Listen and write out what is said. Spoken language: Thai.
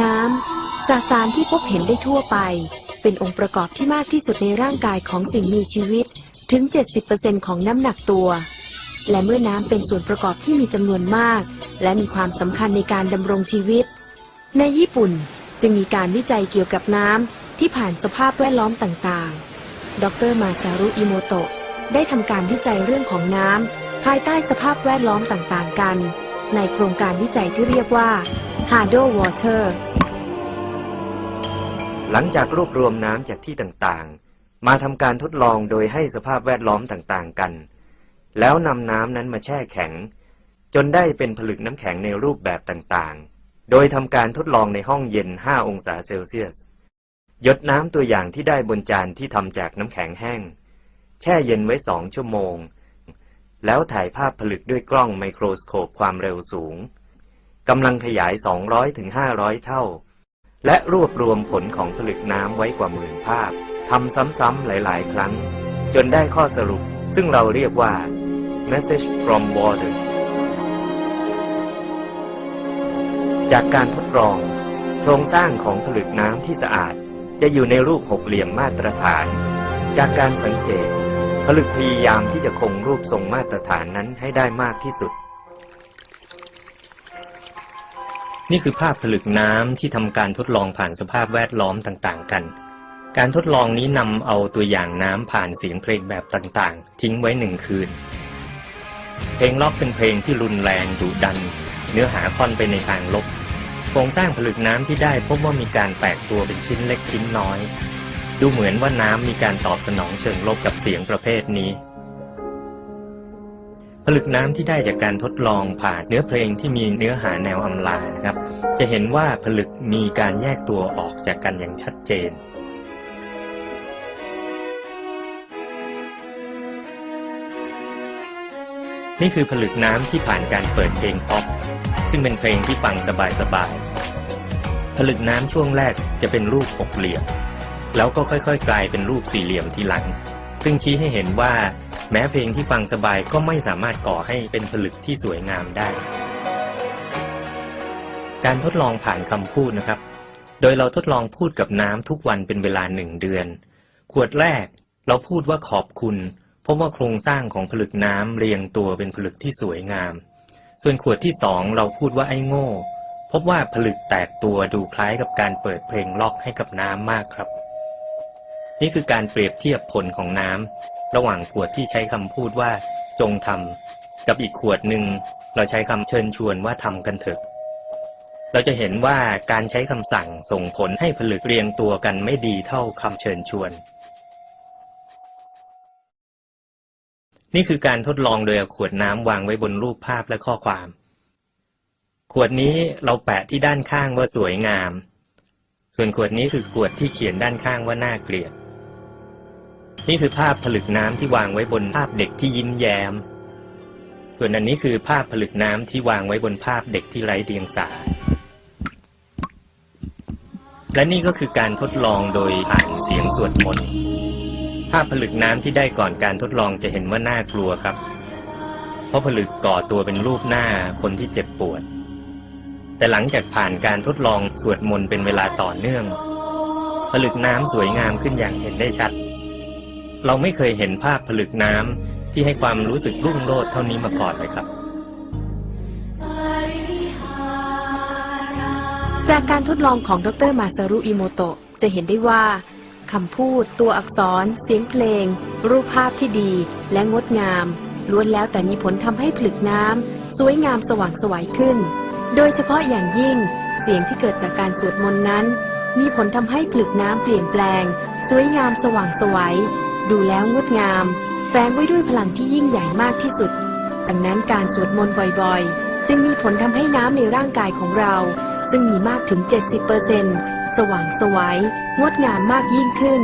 น้ำสสารที่พบเห็นได้ทั่วไป เป็นองค์ประกอบที่มากที่สุดในร่างกายของสิ่งมีชีวิต ถึง 70%ของน้ำหนักตัว และเมื่อน้ำเป็นส่วนประกอบที่มีจำนวนมาก และมีความสำคัญในการดำรงชีวิต ในญี่ปุ่นจึงมีการวิจัยเกี่ยวกับน้ำที่ผ่านสภาพแวดล้อมต่างๆ ดรมาซารุอิโมโตะได้ทำการวิจัยเรื่องของน้ำภายใต้สภาพแวดล้อมต่างๆกัน ในโครงการวิจัยที่เรียกว่า Hado Water หลังจากรวบรวมน้ำจากที่ต่างๆ มาทำการทดลองโดยให้สภาพแวดล้อมต่างๆกัน แล้วนำน้ำนั้นมาแช่แข็ง จนได้เป็นผลึกน้ำแข็งในรูปแบบต่างๆ โดยทำการทดลองในห้องเย็น 5 องศาเซลเซียส หยดน้ำตัวอย่างที่ได้บนจานที่ทำจากน้ำแข็งแห้ง แช่เย็นไว้สองชั่วโมง แล้วถ่ายภาพผลึกด้วยกล้องไมโครสโคปความเร็วสูง กำลังขยาย 200ถึง500 เท่า และรวบรวมผลของผลึกน้ำไว้กว่าหมื่นภาพทำซ้ำๆหลายๆ ครั้ง จนได้ข้อสรุป ซึ่งเราเรียกว่า message from water จากการทดลอง โครงสร้างของผลึกน้ำที่สะอาด จะอยู่ในรูปหกเหลี่ยมมาตรฐาน จากการสังเกต ผลึกพยายามที่จะคงรูปทรงมาตรฐานนั้นให้ได้มากที่สุด นี่คือภาพผลึกน้ำที่ทำการทดลองผ่านสภาพแวดล้อมต่างๆ กัน การทดลองนี้นำเอาตัวอย่างน้ำผ่านเสียงเพลงแบบต่างๆ ทิ้งไว้หนึ่งคืน เพลงล็อกเป็นเพลงที่รุนแรงดุดัน เนื้อหาค่อนไปในทางลบ โครงสร้างผลึกน้ำที่ได้พบว่ามีการแตกตัวเป็นชิ้นเล็กชิ้นน้อย ดูเหมือนว่าน้ำมีการตอบสนองเชิงลบกับเสียงประเภทนี้ ลึกน้ำที่ได้จากการทดลองผ่านเนื้อเพลงที่มีเนื้อหาแนวอำลานะครับ จะเห็นว่าผลึกมีการแยกตัวออกจากกันอย่างชัดเจนนี่คือผลึกน้ำที่ผ่านการเปิดเพลงป๊อปซึ่งเป็นเพลงที่ฟังสบายๆ ผลึกน้ำช่วงแรกจะเป็นรูปหกเหลี่ยม แล้วก็ค่อยๆ กลายเป็นรูปสี่เหลี่ยมทีหลัง ซึ่งชี้ให้เห็นว่า แม้เพลงที่ฟังสบายก็ไม่สามารถก่อให้เป็นผลึกที่สวยงามได้ การทดลองผ่านคำพูดนะครับ โดยเราทดลองพูดกับน้ำทุกวันเป็นเวลาหนึ่งเดือน ขวดแรกเราพูดว่าขอบคุณ เพราะว่าโครงสร้างของผลึกน้ำเรียงตัวเป็นผลึกที่สวยงาม ส่วนขวดที่สองเราพูดว่าไอ้โง่ พบว่าผลึกแตกตัวดูคล้ายกับการเปิดเพลงล็อกให้กับน้ำมากครับ นี่คือการเปรียบเทียบผลของน้ำระหว่างขวดที่ใช้คำพูดว่า จงทำกับอีกขวดหนึ่งเราใช้คำเชิญชวนว่าทำกันเถอะ เราจะเห็นว่าการใช้คำสั่งส่งผลให้ผลึกเรียงตัวกันไม่ดีเท่าคำเชิญชวน นี่คือการทดลองโดยขวดน้ำวางไว้บนรูปภาพและข้อความ ขวดนี้เราแปะที่ด้านข้างว่าสวยงาม ส่วนขวดนี้คือขวดที่เขียนด้านข้างว่าน่าเกลียด นี่คือภาพผลึกน้ำที่วางไว้บนภาพเด็กที่ยิ้มแย้ม ส่วนอันนี้คือภาพผลึกน้ำที่วางไว้บนภาพเด็กที่ไร้เดียงสา และนี่ก็คือการทดลองโดยผ่านเสียงสวดมนต์ภาพผลึกน้ำที่ได้ก่อนการทดลองจะเห็นว่าน่ากลัวครับ เพราะผลึกก่อตัวเป็นรูปหน้าคนที่เจ็บปวด แต่หลังจากผ่านการทดลองสวดมนต์เป็นเวลาต่อเนื่อง ผลึกน้ำสวยงามขึ้นอย่างเห็นได้ชัด เราไม่เคยเห็นภาพผลึกน้ำที่ให้ความรู้สึกรุ่งโรจน์เท่านี้มาก่อนเลยครับ จากการทดลองของดรมาซารุอิโมโตะจะเห็นได้ว่าคำพูด ตัวอักษร เสียงเพลง รูปภาพที่ดี และงดงามล้วนแล้วแต่มีผลทำให้ผลึกน้ำสวยงามสว่างสวัยขึ้น โดยเฉพาะอย่างยิ่ง เสียงที่เกิดจากการสวดมนต์นั้น มีผลทำให้ผลึกน้ำเปลี่ยนแปลง สวยงามสว่างสวัย ดูแล้วงดงาม แฝงไว้ด้วยพลังที่ยิ่งใหญ่มากที่สุด ดังนั้นการสวดมนต์บ่อยๆ จึงมีผลทำให้น้ำในร่างกายของเรา ซึ่งมีมากถึง 70%สว่างไสวยงดงามมากยิ่งขึ้น